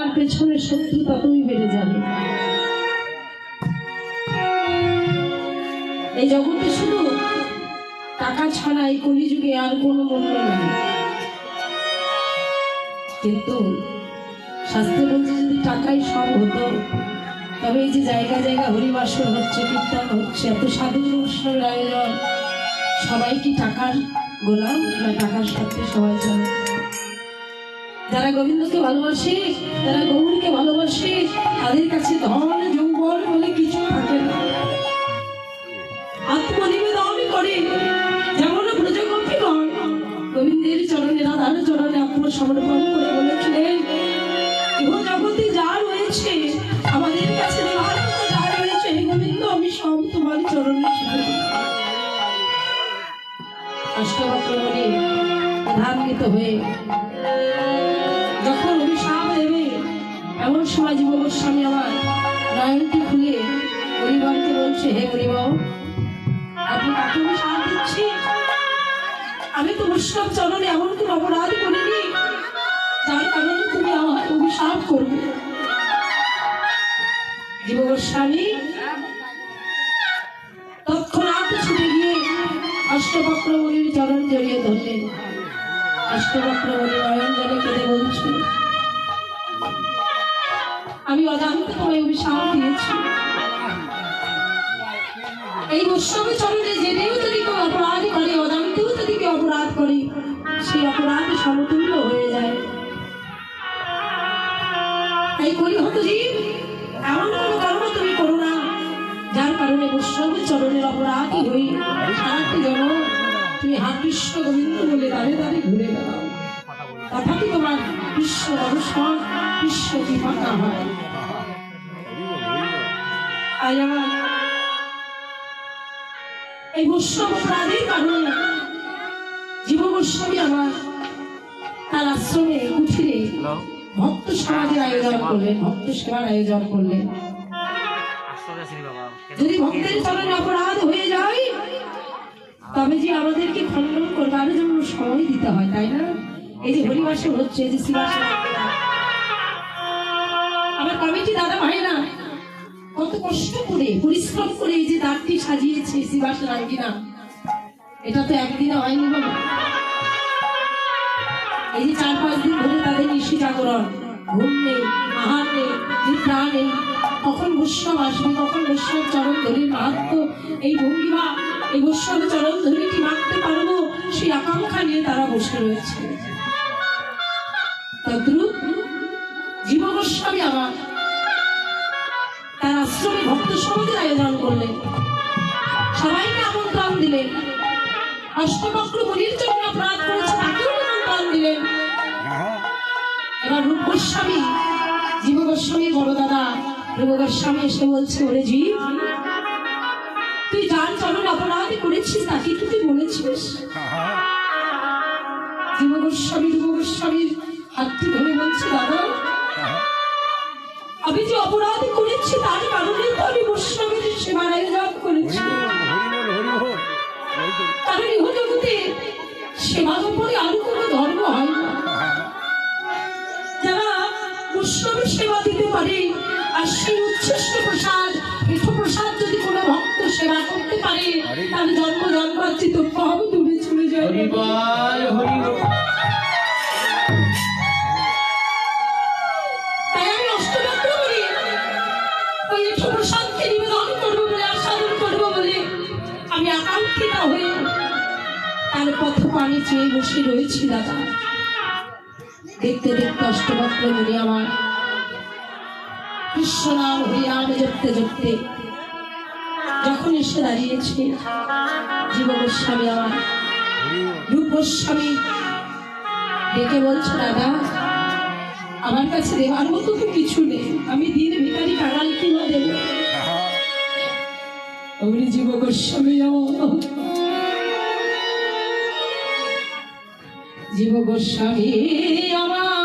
আপনার পেছনে শত্রু ততই বেড়ে যাবে। এই জগতে শুধু টাকা ছাড়া এই কলিযুগে আর কোনো মূল্য নেই। কিন্তু শাস্ত্রে বলছে যদি টাকাই সব হতো, তবে এই যে জায়গা জায়গা হরিবাসর হচ্ছে, কীর্তন হচ্ছে, এত সাধু অনুষ্ঠানের আয়োজন, সবাই কি টাকার গোলাম না টাকার সাথে সবাই চলে যারা গোবিন্দকে ভালোবাসে যারা গৌরীকে ভালোবাসে, তাদের কাছে ধন যৌবন বলে কিছু থাকে না আত্মনিবেদন করে, যেমন ব্রজগোপীগণ গোবিন্দের চরণে, রাধার চরণে আত্মসমর্পণ করে বলেছিলেন ইহ জগতে যা রয়েছে, আমাদের কাছে যা রয়েছে গোবিন্দ, আমি সব তোমার চরণে ছেড়ে দিলাম। অষ্টবক্রমণি হয়ে নয়নটি খুলে পরিবারকে বলছে, হে গরিব আপনি কাকে অভিশাপ দিচ্ছি আমি তো বৈষ্ণব চরণে এমন কোন অপরাধ করিনি, যার কারণে তুমি আমার অভিশাপ করবে। জীব গোস্বামী, তৎক্ষণাৎ ছুটে গিয়ে অষ্টবক্রমণির চরণ জড়িয়ে ধরলেন। অষ্টবক্রমণি নয়ন জলে কেঁদে বলছে আমি অজান্তে তোমায় অভিশাপ দিয়েছি। এই বৈষ্ণবী চরণে জেনেও যদি কেউ অপরাধ করে, অজান্তেও যদি কেউ অপরাধ করে সেই অপরাধ সমতুল্য হয়ে যায়। তাই করি হতো জীব এমন কোনো কর্ম তুমি করো না, যার কারণে বৈষ্ণবী চরণের অপরাধী হই সারাটি জন তুমি হাত কৃষ্ণ গোবিন্দ বলে দাঁড়িয়ে দাঁড়িয়ে ঘুরে বেড়াও। তথাপি তোমার বিশ্ব দর্শন বিশ্ব আমার ভক্ত সমাজের আয়োজন করলেন ভক্ত সেবার আয়োজন করলেন যদি ভক্তের চরণে অপরাধ হয়ে যায় তবে যে আমাদেরকে খণ্ডন করবার জন্য সময় দিতে হয় তাই না এই যে হরিবাসে হচ্ছে, এই যে আমার কমিটি দাদা ভাইরা কত কষ্ট করে, পরিশ্রম করে এই যে দ্বারটি সাজিয়েছে শিবাসে রাঙ্গিনা এটা তো একদিনে হয়নি বাবা। এই যে চার পাঁচ দিন ধরে তাদের নিশি জাগরণ ঘুম নেই, আহার নেই নেই। কখন আসবে, কখন চরণ ধরে এই ভঙ্গিমা, এই চরণ ধরে কি মারতে পারব? সেই আকাঙ্ক্ষা নিয়ে তারা বসে রয়েছে। তদ্রুপ জীব গোস্বামী আমার। আশ্রমে ভক্ত সমাজের আয়োজন করলেন সবাইকে আমন্ত্রণ দিলেন অষ্টবক্র মুনির জন্য অপরাধ করেছে তাকেও আমন্ত্রণ দিলেন এবার রূপ গোস্বামী জীব গোস্বামী বড় দাদা রূপ গোস্বামী এসে বলছে ওরে জীব তুই যার চরণ অপরাধ করেছিস তাকে কি তুই বলেছিস? জীব গোস্বামী রূপ গোস্বামীর হাতটি ধরে বলছে দাদা আমি যে অপরাধ করেছি তার কারণে তো আমি বৈষ্ণবের সেবার আয়োজন করেছি। কারণ ইহজগতে সেবার উপরে আর কোনো ধর্ম হয় না। যারা বৈষ্ণবের সেবা দিতে পারে আর সেই উচ্ছিষ্ট প্রসাদ প্রসাদ পানি চেয়ে বসে রয়েছি দাদা। দেখতে দেখতে অষ্টবক্র বলি আমার। কৃষ্ণ নাম হরিনাম জপতে জপতে যখন এসে দাঁড়িয়েছে জীব গোস্বামী আমার রূপ গোস্বামী ডেকে বলছে দাদা আমার কাছে দেওয়ার মতো তো কিছু নেই। আমি দিন ভিকারি কাঙাল কিনা দেব? অমনি জীব গোস্বামী আমার। জীব গোস্বামী আমার।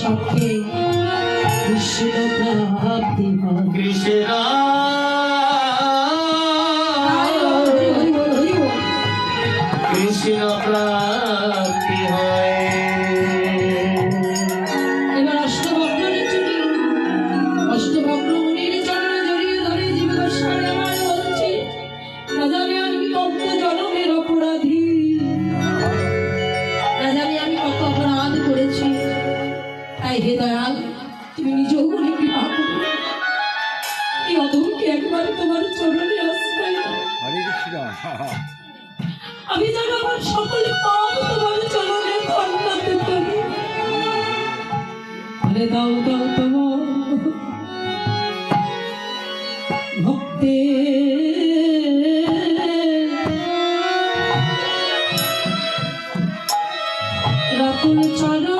সঙ্গে বিষ্ণু আমি যেন আমার সকল পাপ তোমার চরণে আরে দাও দাও তোমার ভক্তি রাখুন চরণ।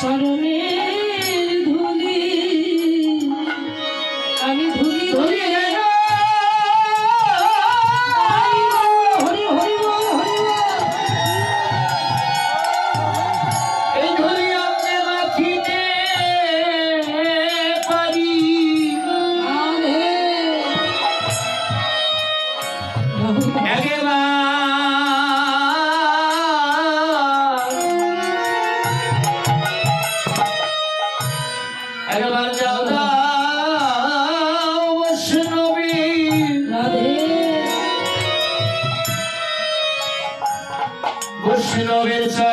I don't me. Sinovica